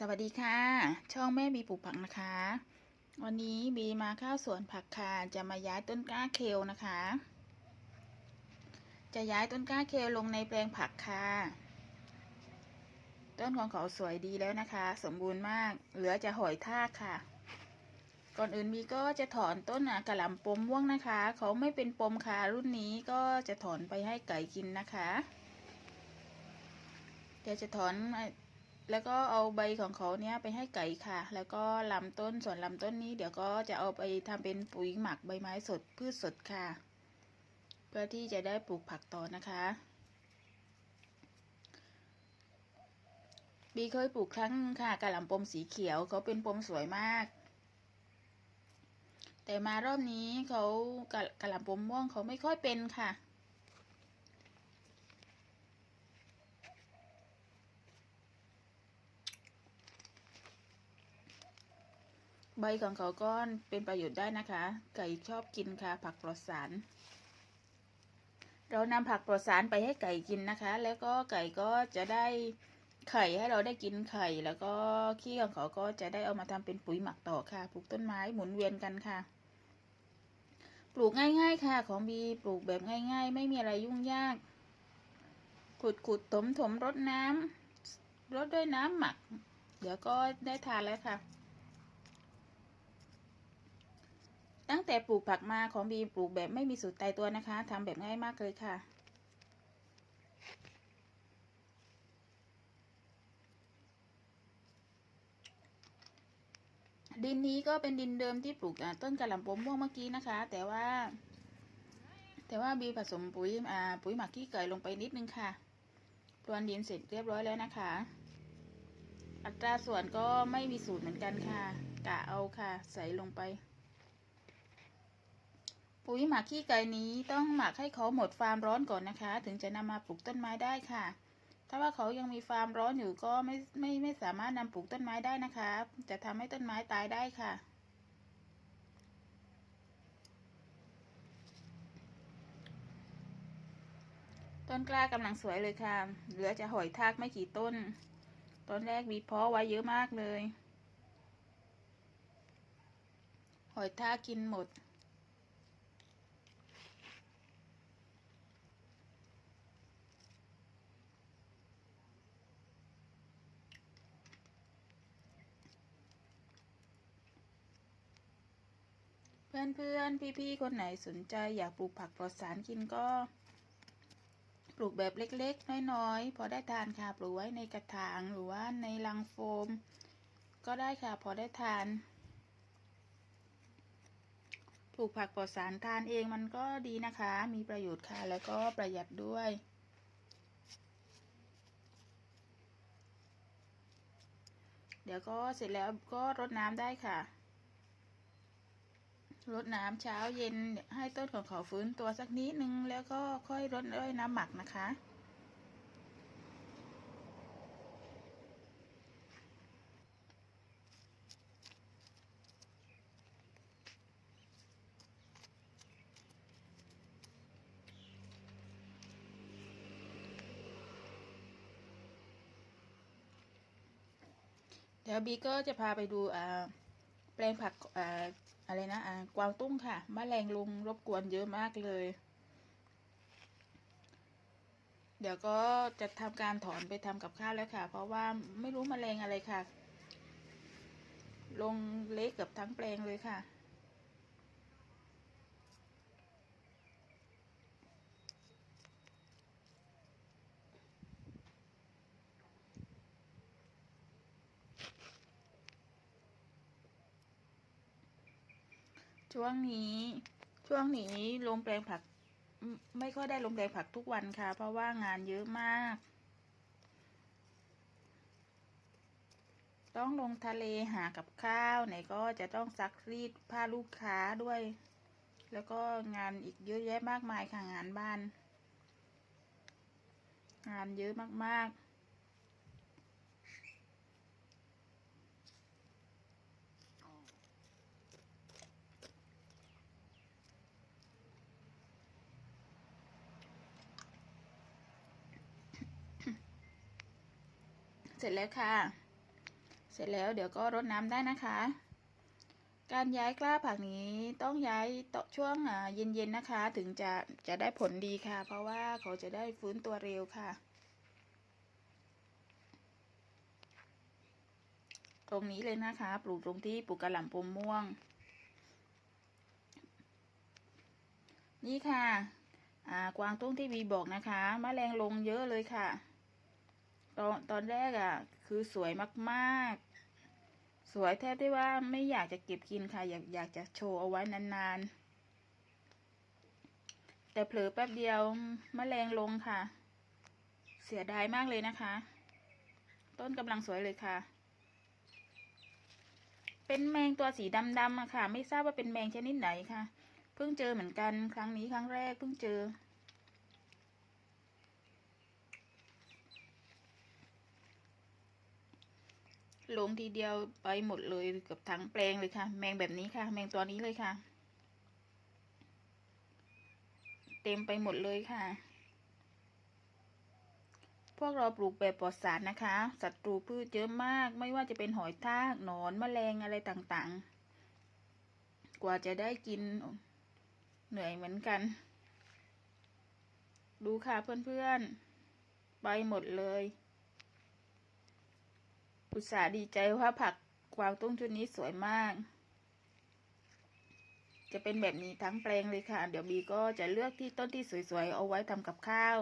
สวัสดีค่ะ ช่องแม่บีปลูกผักนะคะ วันนี้บีมาเข้าสวนผักค่ะจะมาย้ายต้นกล้าเคลนะคะ จะย้ายต้นกล้าเคลลงในแปลงผักค่ะ ต้นของเขาสวยดีแล้วนะคะ สมบูรณ์มากเหลือจะหอยทากค่ะ ก่อนอื่นบีก็จะถอนต้นกระหล่ำปมม่วงนะคะ เขาไม่เป็นปมค่ะรุ่นนี้ก็จะถอนไปให้ไก่กินนะคะเดี๋ยวจะถอน แล้วก็เอาใบของเขาเนี้ยไปให้ไก่ค่ะ แล้วก็ลำต้นส่วนลำต้นนี้เดี๋ยวก็จะเอาไปทำเป็นปุ๋ยหมักใบไม้สดพืชสดค่ะ เพื่อที่จะได้ปลูกผักต่อนะคะบีเคยปลูกครั้งนึงค่ะกระหล่ำปมสีเขียวเขาเป็นปมสวยมาก แต่มารอบนี้เขากะกระหล่ำปมม่วงเขาไม่ค่อยเป็นค่ะ ใบของเขาก็เป็นประโยชน์ได้นะคะ ไก่ชอบกินค่ะ ผักปลอดสาร เรานำผักปลอดสารไปให้ไก่กินนะคะ แล้วก็ไก่ก็จะได้ไข่ให้เราได้กินไข่แล้วก็ขี้ของเขาก็จะได้เอามาทำเป็นปุ๋ยหมักต่อค่ะ ปลูกต้นไม้หมุนเวียนกันค่ะ ปลูกง่าย ๆ ค่ะ ของบีปลูกแบบง่าย ๆ ไม่มีอะไรยุ่งยาก ขุดขุดถมถมรดน้ำรดด้วยน้ำหมัก เดี๋ยวก็ได้ทานแล้วค่ะ ตั้งแต่ปลูกผักมาของบีปลูกแบบไม่มีสูตรตายตัวนะคะทำแบบง่ายมากเลยค่ะ ดินนี้ก็เป็นดินเดิมที่ปลูกต้นกระหล่ำปมม่วงเมื่อกี้นะคะ แต่ว่า แต่ว่าบีผสมปุ๋ยปุ๋ยหมักขี้ไก่ลงไปนิดนึงค่ะพรวนดินเสร็จเรียบร้อยแล้วนะคะ อัตราส่วนก็ไม่มีสูตรเหมือนกันค่ะกะเอาค่ะ ใส่ลงไป ปุ๋ยหมักขี้ไก่นี้ต้องหมักให้เขาหมดความร้อนก่อนนะคะ ถึงจะนำมาปลูกต้นไม้ได้ค่ะ ถ้าว่าเขายังมีความร้อนอยู่ก็ไม่ไม่ไม่สามารถนำปลูกต้นไม้ได้นะคะ จะทำให้ต้นไม้ตายได้ค่ะต้นกล้ากำลังสวยเลยค่ะ เหลือจะหอยทากไม่กี่ต้น ต้นแรกมีเพาะไว้เยอะมากเลย หอยทากกินหมด เพื่อนเพื่อนพี่พี่ๆคนไหนสนใจอยากปลูกผักปลอดสารกินก็ ปลูกแบบเล็กๆ น้อยๆ พอได้ทานค่ะ ปลูกไว้ในกระถางหรือว่าในลังโฟม ก็ได้ค่ะพอได้ทานปลูกผักปลอดสารทานเองมันก็ดีนะคะ มีประโยชน์ค่ะ แล้วก็ประหยัดด้วยเดี๋ยวก็เสร็จแล้วก็รดน้ำได้ค่ะ รดน้ำเช้าเย็นให้ต้นของเขาฟื้นตัวสักนิดนึง แล้วก็ค่อยรดด้วยน้ำหมักนะคะ เดี๋ยวบีก็จะพาไปดูแปลงผักอ่า อะไรนะอ่ากวางตุ้งค่ะมแมลงลุงรบกวนเยอะมากเลย เดี๋ยวก็จะทำการถอนไปทำกับข้าวแล้วค่ะ เพราะว่าไม่รู้มแมลงอะไรค่ะ ลงเละเกือบทั้งแปลงเลยค่ะ ช่วงนี้ช่วงนี้ลงแปลงผัก ไม่ค่อยได้ลงแปลงผักทุกวันค่ะ เพราะว่างานเยอะมาก ต้องลงทะเลหากับข้าวไหนก็จะต้องซักรีดผ้าลูกค้าด้วย แล้วก็งานอีกเยอะแยะมากมายค่ะงานบ้าน งานเยอะมากๆ เสร็จแล้วค่ะ เสร็จแล้วเดี๋ยวก็รดน้ำได้นะคะ การย้ายกล้าผักนี้ต้องย้ายตช่วงเย็นๆนะคะ ถึงจะจะได้ผลดีค่ะ เพราะว่าเขาจะได้ฟื้นตัวเร็วค่ะ ตรงนี้เลยนะคะ ปลูกตรงที่ปลูกกระหล่ำปมม่วง นี่ค่ะกวางตุ้งที่วีบอกนะคะมแมลงลงเยอะเลยค่ะ ตอนตอนแรกอะ คือสวยมากๆ สวยแทบได้ว่าไม่อยากจะเก็บกินค่ะ อยากอยากจะโชว์เอาไว้นานๆ แต่เผลอแป๊บเดียวมแมลงลงค่ะ เสียดายมากเลยนะคะ ต้นกำลังสวยเลยค่ะ เป็นแมงตัวสีดำๆอะค่ะ ไม่ทราบว่าเป็นแมงชนิดไหนค่ะ เพิ่งเจอเหมือนกันครั้งนี้ครั้งแรกเพิ่งเจอ ลงทีเดียวไปหมดเลยเกือบทั้งแปลงเลยค่ะ แมงแบบนี้ค่ะ แมงตัวนี้เลยค่ะ เต็มไปหมดเลยค่ะ พวกเราปลูกแบบปลอดสารนะคะศัตรูพืชเยอะมาก ไม่ว่าจะเป็นหอยทากหนอนแมลงอะไรต่างๆ กว่าจะได้กินเหนื่อยเหมือนกัน ดูค่ะเพื่อนๆ ไปหมดเลย อุตส่าห์ดีใจว่าผักกวางตุ้งชุดนี้สวยมาก จะเป็นแบบนี้ทั้งแปลงเลยค่ะ เดี๋ยวบีก็จะเลือกที่ต้นที่สวยๆเอาไว้ทำกับข้าว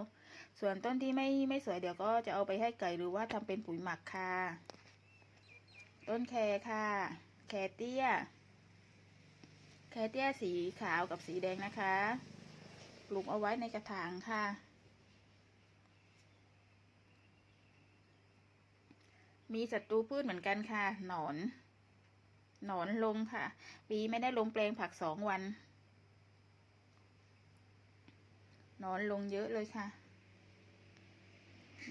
ส่วนต้นที่ไม่ไม่สวยเดี๋ยวก็จะเอาไปให้ไก่หรือว่าทำเป็นปุ๋ยหมักค่ะ ต้นแครค่ะ แครเตี้ย แครเตี้ยสีขาวกับสีแดงนะคะ ปลูกเอาไว้ในกระถางค่ะ มีศัตรูพืชเหมือนกันค่ะ หนอน หนอนลงค่ะ ปีไม่ได้ลงแปลงผักสองวัน หนอนลงเยอะเลยค่ะ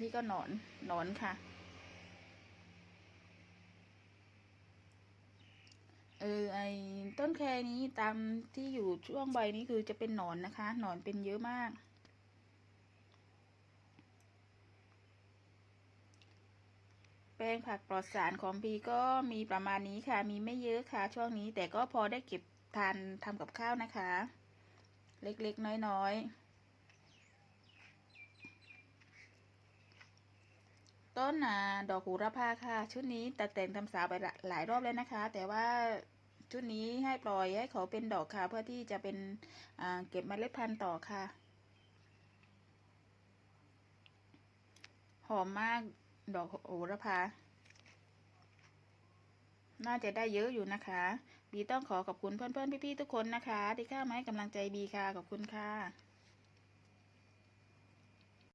นี่ก็หนอน หนอนค่ะ เออ ไอต้นแคนี้ตามที่อยู่ช่วงใบนี้คือจะเป็นหนอนนะคะ หนอนเป็นเยอะมาก แปลงผักปลอดสารของพีก็มีประมาณนี้ค่ะ มีไม่เยอะค่ะ ช่วงนี้ แต่ก็พอได้เก็บทานทำกับข้าวนะคะ เล็กๆ น้อยๆ ต้นอ่าดอกหูระพาค่ะ ชุดนี้ตัดแต่งทำสาวไปหลายรอบแล้วนะคะ แต่ว่าชุดนี้ให้ปล่อยให้เขาเป็นดอกค่ะ เพื่อที่จะเป็นเก็บเมล็ดพันธุ์ต่อค่ะ หอมมาก ดอกโหระพา น่าจะได้เยอะอยู่นะคะ บีต้องขอขอบคุณเพื่อนๆพี่ๆทุกคนนะคะ ที่เข้ามาให้กำลังใจบีค่ะ ขอบคุณค่ะ